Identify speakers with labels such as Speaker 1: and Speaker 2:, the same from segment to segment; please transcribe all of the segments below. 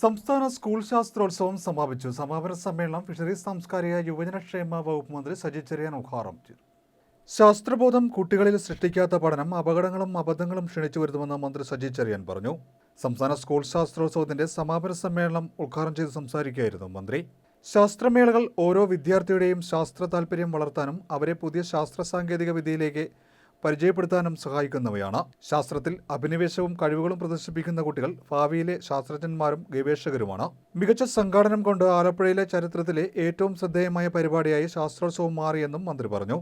Speaker 1: സംസ്ഥാന സ്കൂൾ ശാസ്ത്രോത്സവം സമാപിച്ചു. സമാപന സമ്മേളനം ഫിഷറീസ് സാംസ്കാരിക യുവജനക്ഷേമ വകുപ്പ് മന്ത്രി സജി ചെറിയാൻ ഉദ്ഘാടനം ചെയ്തു. ശാസ്ത്രബോധം കുട്ടികളിൽ സൃഷ്ടിക്കാത്ത പഠനം അപകടങ്ങളും അബദ്ധങ്ങളും ക്ഷണിച്ചു വരുത്തുമെന്ന് മന്ത്രി സജി ചെറിയാൻ പറഞ്ഞു. സംസ്ഥാന സ്കൂൾ ശാസ്ത്രോത്സവത്തിന്റെ സമാപന സമ്മേളനം ഉദ്ഘാടനം ചെയ്ത് സംസാരിക്കുകയായിരുന്നു മന്ത്രി. ശാസ്ത്രമേളകൾ ഓരോ വിദ്യാർത്ഥിയുടെയും ശാസ്ത്ര താല്പര്യം വളർത്താനും അവരെ പുതിയ ശാസ്ത്ര സാങ്കേതിക വിദ്യയിലേക്ക് പരിചയപ്പെടുത്താനും സഹായിക്കുന്നവയാണ്. ശാസ്ത്രത്തിൽ അഭിനിവേശവും കഴിവുകളും പ്രദർശിപ്പിക്കുന്ന കുട്ടികൾ ഭാവിയിലെ ശാസ്ത്രജ്ഞന്മാരും ഗവേഷകരുമാണ്. മികച്ച സംഘാടനം കൊണ്ട് ആലപ്പുഴയിലെ ചരിത്രത്തിലെ ഏറ്റവും ശ്രദ്ധേയമായ പരിപാടിയായി ശാസ്ത്രോത്സവം മാറിയെന്നും മന്ത്രി പറഞ്ഞു.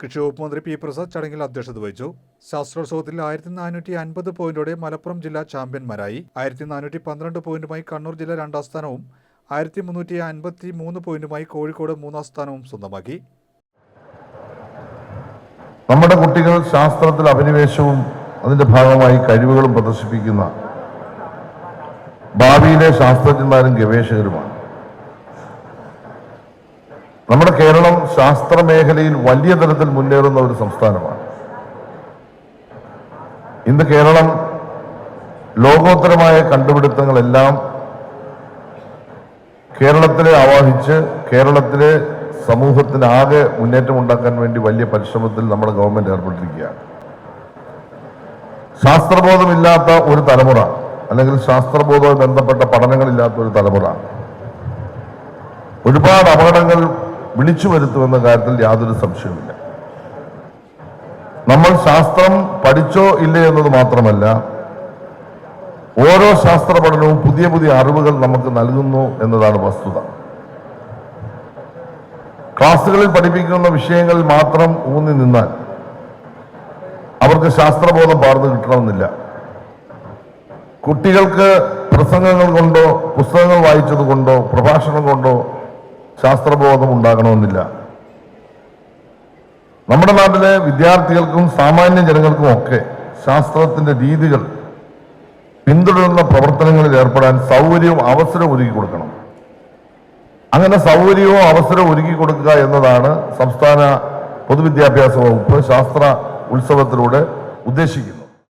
Speaker 1: കൃഷി വകുപ്പ് മന്ത്രി പി പ്രസാദ് ചടങ്ങിൽ അധ്യക്ഷത വഹിച്ചു. ശാസ്ത്രോത്സവത്തിൽ ആയിരത്തി നാനൂറ്റി അൻപത് പോയിന്റോടെ മലപ്പുറം ജില്ല ചാമ്പ്യന്മാരായി. ആയിരത്തി നാനൂറ്റി പന്ത്രണ്ട് പോയിന്റുമായി കണ്ണൂർ ജില്ല രണ്ടാം സ്ഥാനവും ആയിരത്തി മുന്നൂറ്റി അൻപത്തി മൂന്ന് പോയിന്റുമായി കോഴിക്കോട് മൂന്നാം സ്ഥാനവും സ്വന്തമാക്കി.
Speaker 2: നമ്മുടെ കുട്ടികൾ ശാസ്ത്രത്തിൽ അഭിനിവേശവും അതിന്റെ ഭാഗമായി കഴിവുകളും പ്രദർശിപ്പിക്കുന്ന ഭാവിയിലെ ശാസ്ത്രജ്ഞന്മാരും ഗവേഷകരുമാണ്. നമ്മുടെ കേരളം ശാസ്ത്ര മേഖലയിൽ വലിയ തരത്തിൽ മുന്നേറുന്ന ഒരു സംസ്ഥാനമാണ്. ഇന്ന് കേരളം ലോകോത്തരമായ കണ്ടുപിടുത്തങ്ങളെല്ലാം കേരളത്തിലെ ആവാഹിച്ച് കേരളത്തിലെ സമൂഹത്തിന് ആകെ മുന്നേറ്റം ഉണ്ടാക്കാൻ വേണ്ടി വലിയ പരിശ്രമത്തിൽ നമ്മുടെ ഗവൺമെന്റ് ഏർപ്പെട്ടിരിക്കുകയാണ്. ശാസ്ത്രബോധമില്ലാത്ത ഒരു തലമുറ അല്ലെങ്കിൽ ശാസ്ത്രബോധവുമായി ബന്ധപ്പെട്ട പഠനങ്ങളില്ലാത്ത ഒരു തലമുറ ഒരുപാട് അപകടങ്ങൾ വിളിച്ചു വരുത്തുമെന്ന കാര്യത്തിൽ യാതൊരു സംശയവുമില്ല. നമ്മൾ ശാസ്ത്രം പഠിച്ചോ ഇല്ലേ എന്നത് മാത്രമല്ല ഓരോ ശാസ്ത്ര പഠനവും പുതിയ പുതിയ അറിവുകൾ നമുക്ക് നൽകുന്നു എന്നതാണ് വസ്തുത. ക്ലാസ്സുകളിൽ പഠിപ്പിക്കുന്ന വിഷയങ്ങളിൽ മാത്രം ഊന്നി നിന്നാൽ അവർക്ക് ശാസ്ത്രബോധം പാർന്നു കിട്ടണമെന്നില്ല. കുട്ടികൾക്ക് പ്രസംഗങ്ങൾ കൊണ്ടോ പുസ്തകങ്ങൾ വായിച്ചത് കൊണ്ടോ പ്രഭാഷണം കൊണ്ടോ ശാസ്ത്രബോധം ഉണ്ടാകണമെന്നില്ല. നമ്മുടെ നാട്ടിലെ വിദ്യാർത്ഥികൾക്കും സാമാന്യ ജനങ്ങൾക്കും ഒക്കെ ശാസ്ത്രത്തിന്റെ രീതികൾ പിന്തുടരുന്ന പ്രവർത്തനങ്ങളിൽ ഏർപ്പെടാൻ സൗകര്യവും അവസരവും ഒരുക്കി കൊടുക്കണം. അങ്ങനെ സൗകര്യവും അവസരവും ഒരുക്കി കൊടുക്കുക എന്നതാണ് സംസ്ഥാന പൊതുവിദ്യാഭ്യാസ വകുപ്പ് ശാസ്ത്ര ഉത്സവത്തിലൂടെ ഉദ്ദേശിക്കുന്നത്.